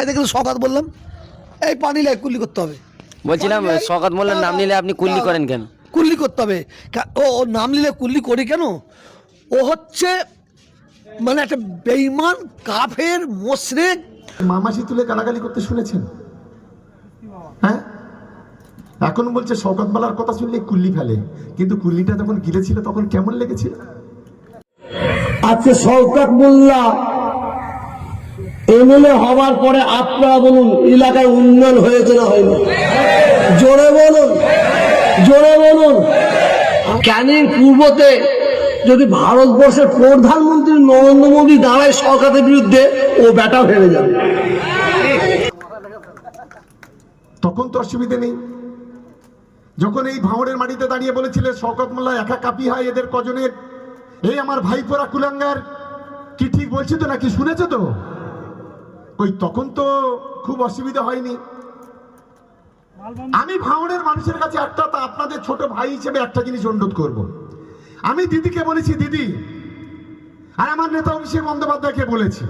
এই দেখুন সকাত বললাম। এই পানি লাই কুল্লি করতে হবে। বলছিলাম লাই- মোল্লার নাম নিলে আপনি কুল্লি করেন কেন? কুল্লি করতে হবে। কা- ও ও নাম নিলে কুল্লি করি কেন? ও হচ্ছে মানে একটা বেইমান কাফের মোশরেক। মামাসি তুলে গালাগালি করতে শুনেছেন? হ্যাঁ? এখন বলছে শওকত বালার কথা শুনলে কুল্লি ফেলে। কিন্তু কুল্লিটা যখন গিলেছিল তখন কেমন লেগেছিল আজকে শওকত মোল্লা এমএলএ হওয়ার পরে আপনারা বলুন, এলাকায় উন্নয়ন হয়েছে না হয়নি। জোরে বলুন জোরে বলুন। ক্যানিং পূর্বতে যদি ভারতবর্ষের প্রধানমন্ত্রী নরেন্দ্র মোদী দাঁড়ায় সরকারের বিরুদ্ধে, ও ব্যাটা হেরে যাবে। তখন তো অসুবিধে নেই। যখন এই ভাঁড়ের মাটিতে দাঁড়িয়ে বলেছিলেন শওকত মোল্লা একা কাপি হয় এদের কজনের? এই আমার ভাইপোরা কুলাঙ্গার, কি ঠিক বলছি তো নাকি শুনেছো তো? ওই তখন তো খুব অসুবিধা হয়নি। আমি ভাঁড়ের মানুষের কাছে একটা তা আপনাদের ছোট ভাই হিসেবে একটা জিনিস অনুরোধ করব। আমি দিদিকে বলেছি, দিদি, আর আমার নেতা অভিষেক বন্দ্যোপাধ্যায়কে বলেছি,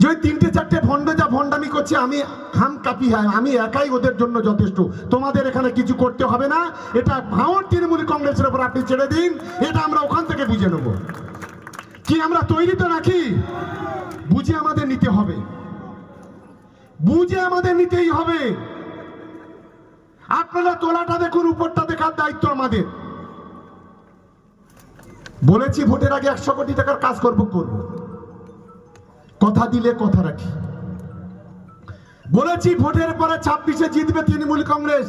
যে ওই তিনটে চারটে ভণ্ড যা ভণ্ডামি করছে, আমি খাম কাপি হয় আমি একাই ওদের জন্য যথেষ্ট। তোমাদের এখানে কিছু করতে হবে না, এটা ভাঁড় তৃণমূল কংগ্রেসের উপর আপনি ছেড়ে দিন, এটা আমরা ওখান থেকে বুঝে নেব। কি, আমরা তৈরি তো নাকি? বুঝে আমাদের নিতে হবে। বুঝে আমাদের নিতেই হবে। আপনারা তোলাটা দেখুন, উপরটা দেখার দায়িত্ব আমাদের। বলেছি ভোটের আগে একশো কোটি টাকার কাজ করব করব। কথা দিলে কথা রাখি। বলেছি ভোটের পরে ছাব্বিশে জিতবে তৃণমূল কংগ্রেস।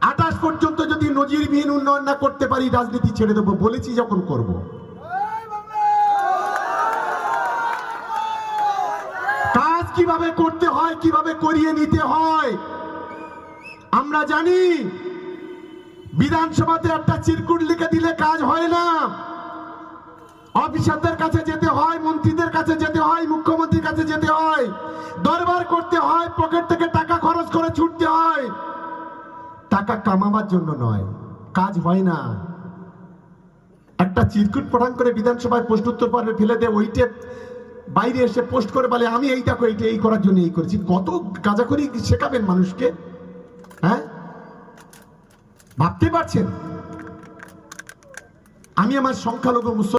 আঠাশ পর্যন্ত যদি নজিরবিহীন উন্নয়ন না করতে পারি, রাজনীতি ছেড়ে দেবো। বলেছি যখন করব কাজ কীভাবে করতে হয়, কীভাবে করিয়ে নিতে হয়? আমরা জানি, বিধানসভাতে একটা চিরকুট লিখে দিলে কাজ হয় না। অফিসারদের কাছে যেতে হয়, মন্ত্রীদের কাছে যেতে হয়, মুখ্যমন্ত্রীর কাছে যেতে হয়। দরবার করতে হয়, পকেট থেকে টাকা খরচ করে ছুটতে হয়। টাকা কামাবার জন্য নয়, কাজ হয় না। একটা চিরকুট প্রদান করে বিধানসভায় প্রশ্ন উত্তর পর্বে ফেলে দেয় ওইটে বাইরে এসে পোস্ট করে বলে, আমি এই দেখো, এইটা এই করার জন্য এই করেছি। কত কাজা করি শেখাবেন মানুষকে হ্যাঁ? ভাবতে পারছেন? আমি আমার সংখ্যালঘু মুসলমান